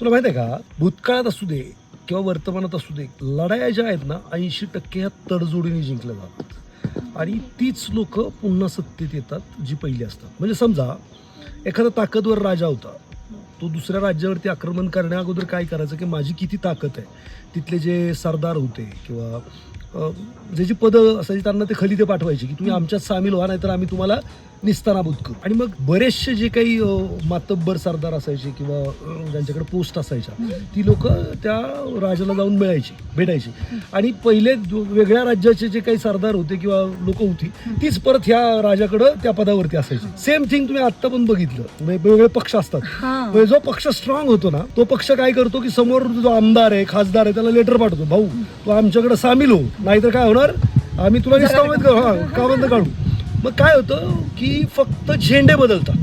तुला माहिती आहे का? भूतकाळात असू दे किंवा वर्तमानात असू दे लढाया ज्या आहेत ना ऐंशी टक्के ह्या तडजोडीने जिंकल्या जातात. आणि तीच लोक पुन्हा सत्तेत येतात जी पहिली असतात. म्हणजे समजा एखादा ताकदवर राजा होता. तो दुसऱ्या राज्यावरती आक्रमण करण्या अगोदर काय करायचं की माझी किती ताकद आहे? तिथले जे सरदार होते किंवा ज्याची पदं असायची त्यांना ते खलिदे पाठवायचे की तुम्ही आमच्यात सामील व्हा नाहीतर आम्ही तुम्हाला निस्तानाबूत करू. आणि मग बरेचसे जे काही मातब्बर सरदार असायचे किंवा ज्यांच्याकडे पोस्ट असायच्या ती लोक त्या राजाला जाऊन मिळायची भेटायची. आणि पहिले वेगळ्या राज्याचे जे काही सरदार होते किंवा लोक होती तीच परत ह्या राजाकडं त्या पदावरती असायची. सेम थिंग तुम्ही आत्ता पण बघितलं. वेगवेगळे पक्ष असतात. म्हणजे जो पक्ष स्ट्रॉंग होतो ना तो पक्ष काय करतो की समोर जो आमदार आहे खासदार आहे त्याला लेटर पाठवतो. भाऊ तू आमच्याकडे सामील हो नाहीतर काय होणार? आम्ही तुला निष्कामित करू हा कामंद काढू. मग काय होतं की फक्त झेंडे बदलतात.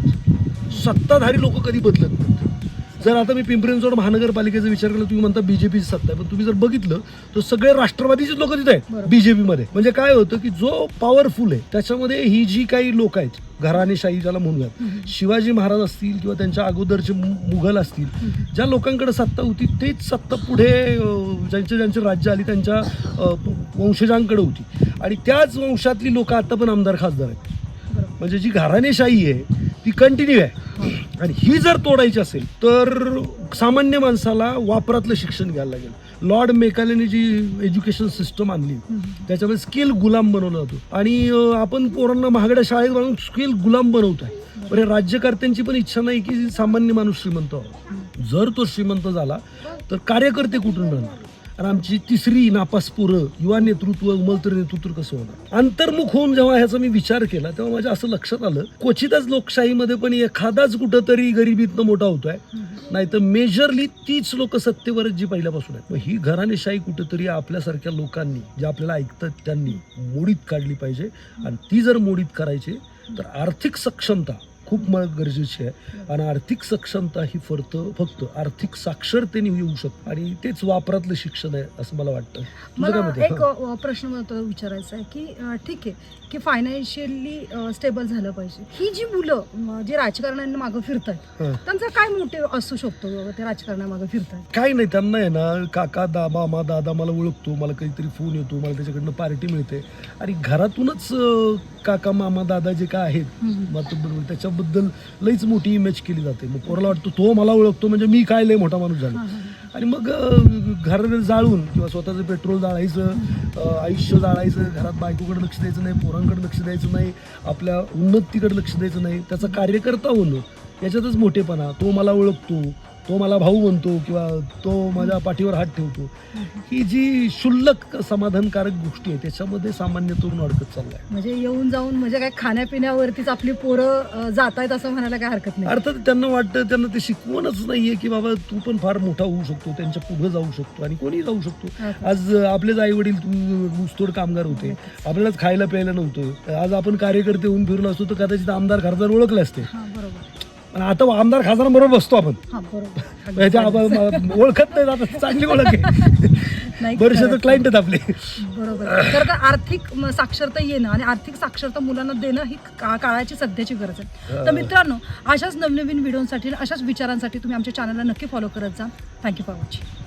सत्ताधारी लोक कधी बदलत जर आता मी पिंपरी चिंचवड महानगरपालिकेचा विचार केला तुम्ही म्हणता बीजेपीची सत्ता आहे. पण तुम्ही जर बघितलं तर सगळे राष्ट्रवादीचेच लोक तिथे आहेत बरोबर. बीजेपी मध्ये म्हणजे काय होतं की जो पॉवरफुल आहे त्याच्यामध्ये ही जी काही लोक आहेत घराणेशाही ज्याला म्हणूयात शिवाजी महाराज असतील किंवा त्यांच्या अगोदरचे मुघल असतील ज्या लोकांकडे सत्ता होती तेच सत्ता पुढे ज्यांचे ज्यांचे राज्य आली त्यांच्या वंशजांकडे होती. आणि त्याच वंशातली लोक आता पण आमदार खासदार आहेत. म्हणजे जी घराणेशाही आहे ती कंटिन्यू आहे. आणि ही जर तोडायची असेल तर सामान्य माणसाला वापरातलं शिक्षण घ्यायला लागेल. लॉर्ड मेकालेने जी एज्युकेशन सिस्टम आणली त्याच्यामध्ये स्किल गुलाम बनवला जातो. आणि आपण पोरांना महागड्या शाळेत बनवून स्किल गुलाम बनवत आहे. पण हे राज्यकर्त्यांची पण इच्छा नाही की सामान्य माणूस श्रीमंत व्हावा. जर तो श्रीमंत झाला तर कार्यकर्ते कुठून राहणार आणि आमची तिसरी नापास पोरं युवा नेतृत्व उमलतर नेतृत्व कसं होणार? अंतर्मुख होऊन जेव्हा ह्याचा मी विचार केला तेव्हा माझ्या असं लक्षात आलं क्वचितच लोकशाहीमध्ये पण एखादाच कुठंतरी गरिबीतनं मोठा होतोय. नाही तर मेजरली तीच लोक सत्तेवरच जी पहिल्यापासून आहेत. मग ही घराणेशाही कुठंतरी आपल्यासारख्या लोकांनी जे आपल्याला ऐकतात त्यांनी मोडीत काढली पाहिजे. आणि ती जर मोडीत करायची तर आर्थिक सक्षमता खूप म गरजेची आहे. आणि आर्थिक सक्षमता ही फक्त फक्त आर्थिक साक्षरतेने येऊ शकते. आणि तेच वापरातलं शिक्षण आहे असं मला वाटतं. काय मला? एक प्रश्न मला विचारायचा आहे की ठीक आहे की फायनान्शियली स्टेबल झालं पाहिजे. ही जी मुलं जे राजकारण्यांना मागं फिरतात. त्यांचा काय मोटिव असू शकतो ते राजकारणामागं फिरतात काही नाही त्यांना आहे ना काका दा मामा दादा मला ओळखतो मला काहीतरी फोन येतो मला त्याच्याकडनं पार्टी मिळते. आणि घरातूनच काका मामा दादा जे काय आहेत मातब्बर त्याच्याबद्दल लईच मोठी इमेज केली जाते. मग पोराला वाटतं तो मला ओळखतो म्हणजे मी काय लय मोठा माणूस झालो. आणि मग घर जाळून किंवा स्वतःचं पेट्रोल जाळायचं आयुष्य जाळायचं घरात बायकोकडे लक्ष द्यायचं नाही पोरांकडे लक्ष द्यायचं नाही आपल्या उन्नतीकडे लक्ष द्यायचं नाही त्याचा कार्यकर्ता होणं याच्यातच मोठेपणा तो मला ओळखतो तो मला भाऊ म्हणतो किंवा तो माझ्या पाठीवर हात ठेवतो. ही जी क्षुल्लक समाधानकारक गोष्टी आहे त्याच्यामध्ये सामान्य तरुण अडकत चाललाय. म्हणजे येऊन जाऊन म्हणजे काय खाण्यापिण्यावरतीच आपली पोरं जात आहेत असं म्हणायला काय हरकत नाही. अर्थात त्यांना वाटतं त्यांना ते शिकवणच नाहीये की बाबा तू पण फार मोठा होऊ शकतो त्यांच्या पुढे जाऊ शकतो आणि कोणीही जाऊ शकतो. आज आपलेच आई वडील ऊसतोड कामगार होते. आपल्यालाच खायला प्यायला नव्हतं. आज आपण कार्यकर्ते होऊन फिरलो असतो तर कदाचित आमदार खासदार ओळखले असते. बरोबर. पण आता आमदार खासदारांबरोबर बसतो आपण. हा बरोबर. म्हणजे आपण ओळखत नाही आता चांगली ओळख आहे. नाही बरेचसे तर खरंच. क्लायंट आहेत आपले. बरोबर. खरं तर आर्थिक म, साक्षरता येणं आणि आर्थिक साक्षरता मुलांना देणं ही का- काळाची सध्याची गरज आहे. तर मित्रांनो अशाच नवनवीन व्हिडिओसाठी अशाच विचारांसाठी तुम्ही आमच्या चॅनलला नक्की फॉलो करत जा. Thank you for watching